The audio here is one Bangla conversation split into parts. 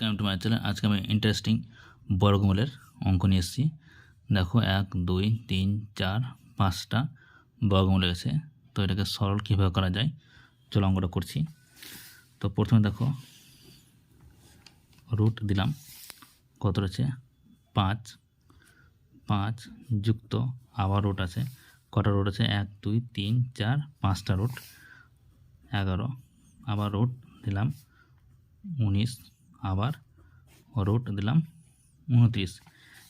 ওয়েলকাম টু মাই চ্যানেল আজকে আমি ইন্টারেস্টিং বর্গমূলের অঙ্ক নিয়ে এসেছি। দেখো, এক, দুই, তিন, চার, পাঁচটা বর্গমূল এসে তো এটাকে সরল কীভাবে করা যায়? চলো অঙ্কটা করছি। তো প্রথমে দেখো রুট দিলাম। কত রয়েছে? পাঁচ। পাঁচ যুক্ত আবার রুট আছে। কটা রুট আছে? এক, দুই, তিন, চার, পাঁচটা রুট এগারো। আবার রুট দিলাম। উনিশ আবার রুট দিলাম উনত্রিশ।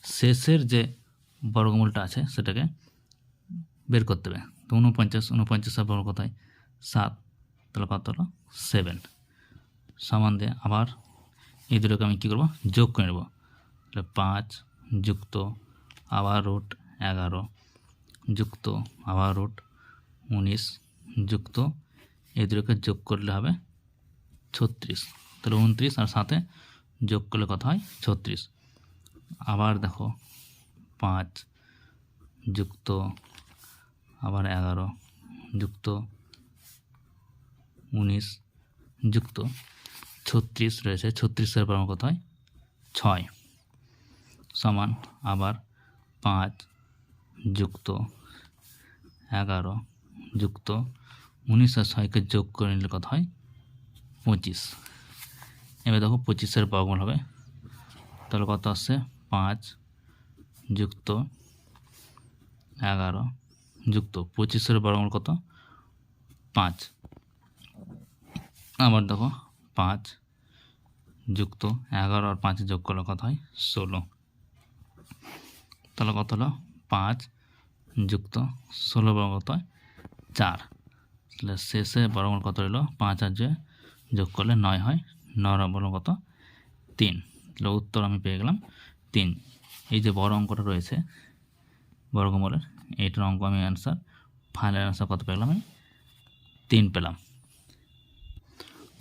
শেষের যে বর্গমূলটা আছে সেটাকে বের করতে হবে। তো উনপঞ্চাশ উনপঞ্চাশ উনপঞ্চাশের বর্গ কত হয় সাত। তাহলে কত হলো সেভেন সমান দিয়ে আবার এই দুটোকে আমি কী করব? যোগ করে নেব। তাহলে পাঁচ যুক্ত আবার রুট এগারো, যুক্ত আবার রুট উনিশ, যুক্ত এই দুটোকে যোগ করলে হবে ছত্রিশ। তাহলে উনত্রিশ আর সাথে যোগ করলে কত হয়? ছত্রিশ। আবার দেখো, পাঁচ যুক্ত, আবার এগারো যুক্ত, উনিশ যুক্ত, ছত্রিশ রয়েছে। ছত্রিশের পর কত হয়? ছয়। সমান আবার পাঁচ যুক্ত, এগারো যুক্ত, উনিশ আর ছয়কে যোগ করে নিলে কত হয়? পঁচিশ। এবার দেখো পঁচিশের বর্গমূল হবে। তাহলে কত আসছে? পাঁচ যুক্ত এগারো যুক্ত। পঁচিশের বর্গমূল কত? পাঁচ। আবার দেখো পাঁচ যুক্ত এগারো আর পাঁচে যোগ করলে কত হয়? ষোলো। তাহলে কত হলো? পাঁচ যুক্ত ষোলো বর্গ কত হয়? চার। তাহলে শেষে বর্গমূল কত হলো পাঁচ আর যোগ করলে নয় হয় নয় বর্গ কত তিন। তাহলে উত্তর আমি পেয়ে গেলাম। তিন, এই যে বড় অঙ্কটা রয়েছে বর্গমূলের, এইটার অঙ্ক আমি অ্যান্সার ফাইনাল অ্যান্সার কত পেলাম আমি? তিন পেলাম।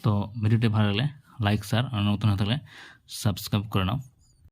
তো ভিডিওটি ভালো লাগলে লাইক স্যার আর নতুন হয়ে থাকলে সাবস্ক্রাইব করে নাও।